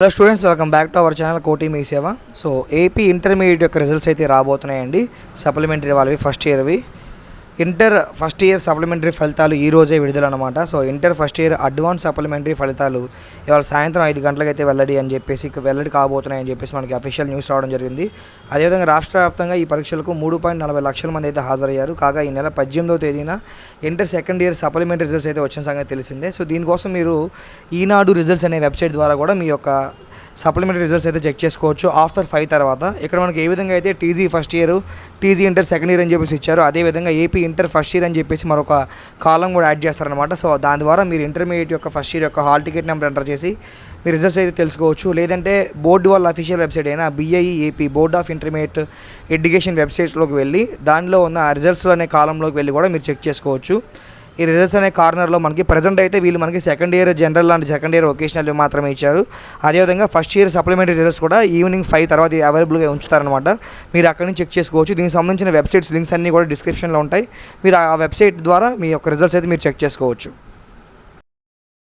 Hello students welcome back to our channel కోటి మీ సేవ సో ఏపీ ఇంటర్మీడియట్ యొక్క రిజల్ట్స్ అయితే రాబోతున్నాయండి. సప్లిమెంటరీ వాళ్ళవి ఫస్ట్ ఇయర్వి ఇంటర్ ఫస్ట్ ఇయర్ సప్లిమెంటరీ ఫలితాలు ఈ రోజే విడుదలన్నమాట. So inter first year advance supplementary ఫలితాలు ఇవాళ సాయంత్రం ఐదు గంటలకైతే వెల్లడి అని చెప్పేసి ఇక వెల్లడి కాబోతున్నాయని చెప్పేసి మనకి అఫీషియల్ న్యూస్ రావడం జరిగింది. అదేవిధంగా రాష్ట్ర వ్యాప్తంగా ఈ పరీక్షలకు మూడు పాయింట్ నలభై లక్షల మంది అయితే హాజరయ్యారు. కాగా ఈ నెల పద్దెనిమిదవ తేదీన inter second year supplementary results అయితే వచ్చిన సంగతి తెలిసిందే. సో దీనికోసం మీరు ఈనాడు రిజల్ట్స్ అనే వెబ్సైట్ ద్వారా కూడా మీ యొక్క సప్లిమెంటరీ రిజల్ట్స్ అయితే చెక్ చేసుకోవచ్చు. ఆఫ్టర్ ఫైవ్ తర్వాత ఇక్కడ మనకి ఏ విధంగా అయితే TG first year TG inter second year అని చెప్పేసి ఇచ్చారు అదేవిధంగా ఏపీ ఇంటర్ ఫస్ట్ ఇయర్ అని చెప్పేసి మరొక కాలం కూడా యాడ్ చేస్తారనమాట సో దాని ద్వారా మీరు ఇంటర్మీడియట్ యొక్క ఫస్ట్ ఇయర్ యొక్క హాల్ టికెట్ నెంబర్ ఎంటర్ చేసి మీ రిజల్ట్స్ అయితే తెలుసుకోవచ్చు. లేదంటే బోర్డు వాళ్ళ అఫీషియల్ వెబ్సైట్ అయినా BIE AP board of intermediate education వెబ్సైట్లోకి వెళ్ళి దానిలో ఉన్న రిజల్ట్స్లో రిజల్ట్స్ అనే కాలంలోకి వెళ్ళి కూడా మీరు చెక్ చేసుకోవచ్చు. ఈ రిజల్ట్స్ అనే కార్నర్లో మనకి ప్రజెంట్ అయితే వీళ్ళు మనకి సెకండ్ ఇయర్ జనరల్ లాంటి సెకండ్ ఇయర్ వొకేషనల్ మాత్రమే ఇచ్చారు. అదేవిధంగా ఫస్ట్ ఇయర్ సప్లిమెంటరీ రిజల్ట్స్ కూడా ఈవినింగ్ ఫైవ్ తర్వాత అవైలబుల్గా ఉంచుతారనమాట మీరు అక్కడి నుంచి చెక్ చేసుకోవచ్చు. దీనికి సంబంధించిన వెబ్సైట్స్ లింక్స్ అన్నీ కూడా డిస్క్రిప్షన్లో ఉంటాయి. మీరు ఆ వెబ్సైట్ ద్వారా మీ యొక్క రిజల్ట్స్ అయితే మీరు చెక్ చేసుకోవచ్చు.